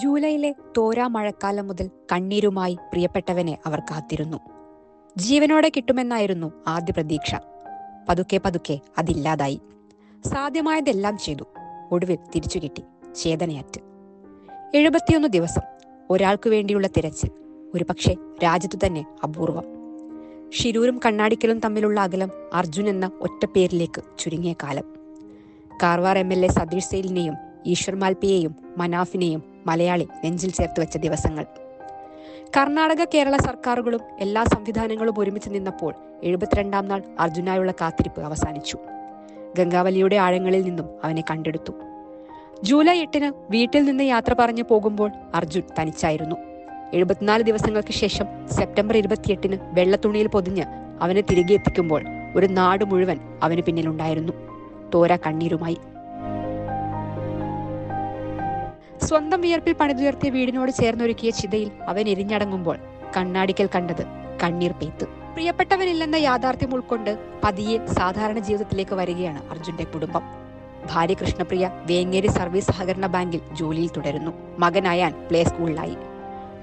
ജൂലൈയിലെ തോരാ മഴക്കാലം മുതൽ കണ്ണീരുമായി പ്രിയപ്പെട്ടവനെ അവർ കാത്തിരുന്നു. ജീവനോടെ കിട്ടുമെന്നായിരുന്നു ആദ്യ പ്രതീക്ഷ. പതുക്കെ പതുക്കെ അതില്ലാതായി. സാധ്യമായതെല്ലാം ചെയ്തു. ഒടുവിൽ തിരിച്ചു കിട്ടി ചേതനയറ്റ്. എഴുപത്തിയൊന്ന് ദിവസം. ഒരാൾക്കു വേണ്ടിയുള്ള തിരച്ചിൽ. ഒരു പക്ഷേ രാജ്യത്തു തന്നെ അപൂർവം. ഷിരൂരും കണ്ണാടിക്കലും തമ്മിലുള്ള അകലം അർജുൻ എന്ന ഒറ്റ പേരിലേക്ക് ചുരുങ്ങിയ കാലം. Karwar M L A Satish സെയിലിനെയും Eshwar മാൽപ്പിയെയും മനാഫിനെയും മലയാളി നെഞ്ചിൽ ചേർത്ത് വെച്ച ദിവസങ്ങൾ. കർണാടക കേരള സർക്കാരുകളും എല്ലാ സംവിധാനങ്ങളും ഒരുമിച്ച് നിന്നപ്പോൾ എഴുപത്തിരണ്ടാം നാൾ അർജുനായുള്ള കാത്തിരിപ്പ് അവസാനിച്ചു. ഗംഗാവലിയുടെ ആഴങ്ങളിൽ നിന്നും അവനെ കണ്ടെടുത്തു. ജൂലൈ എട്ടിന് വീട്ടിൽ നിന്ന് യാത്ര പറഞ്ഞു പോകുമ്പോൾ അർജുൻ തനിച്ചായിരുന്നു. എഴുപത്തിനാല് ദിവസങ്ങൾക്ക് ശേഷം സെപ്റ്റംബർ ഇരുപത്തിയെട്ടിന് വെള്ളത്തുണിയിൽ പൊതിഞ്ഞ് അവനെ തിരികെ എത്തിക്കുമ്പോൾ ഒരു നാട് മുഴുവൻ അവന് പിന്നിലുണ്ടായിരുന്നു. തോര കണ്ണീരുമായി സ്വന്തം വിയർപ്പിൽ പണിതുയർത്തിയ വീടിനോട് ചേർന്നൊരുക്കിയ ചിതയിൽ അവൻ എരിഞ്ഞടങ്ങുമ്പോൾ കണ്ണാടിക്കൽ കണ്ടത് കണ്ണീർ പെയ്ത്ത്. പ്രിയപ്പെട്ടവനില്ലെന്ന യാഥാർത്ഥ്യം ഉൾക്കൊണ്ട് പതിയെ സാധാരണ ജീവിതത്തിലേക്ക് വരികയാണ് അർജുന്റെ കുടുംബം. ഭാര്യ കൃഷ്ണപ്രിയ വേങ്ങേരി സർവീസ് സഹകരണ ബാങ്കിൽ ജോലിയിൽ തുടരുന്നു. മകൻ അയാൻ പ്ലേ സ്കൂളിലായി.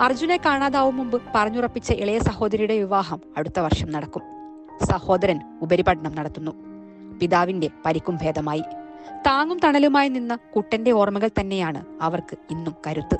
അർജുനെ കാണാതാവും മുമ്പ് പറഞ്ഞുറപ്പിച്ച ഇളയ സഹോദരിയുടെ വിവാഹം അടുത്ത വർഷം നടക്കും. സഹോദരൻ ഉപരിപഠനം നടത്തുന്നു. പിതാവിന്റെ പരിക്കും ഭേദമായി. താങ്ങും തണലുമായി നിന്ന കുട്ടന്റെ ഓർമ്മകൾ തന്നെയാണ് അവർക്ക് ഇന്നും കരുത്ത്.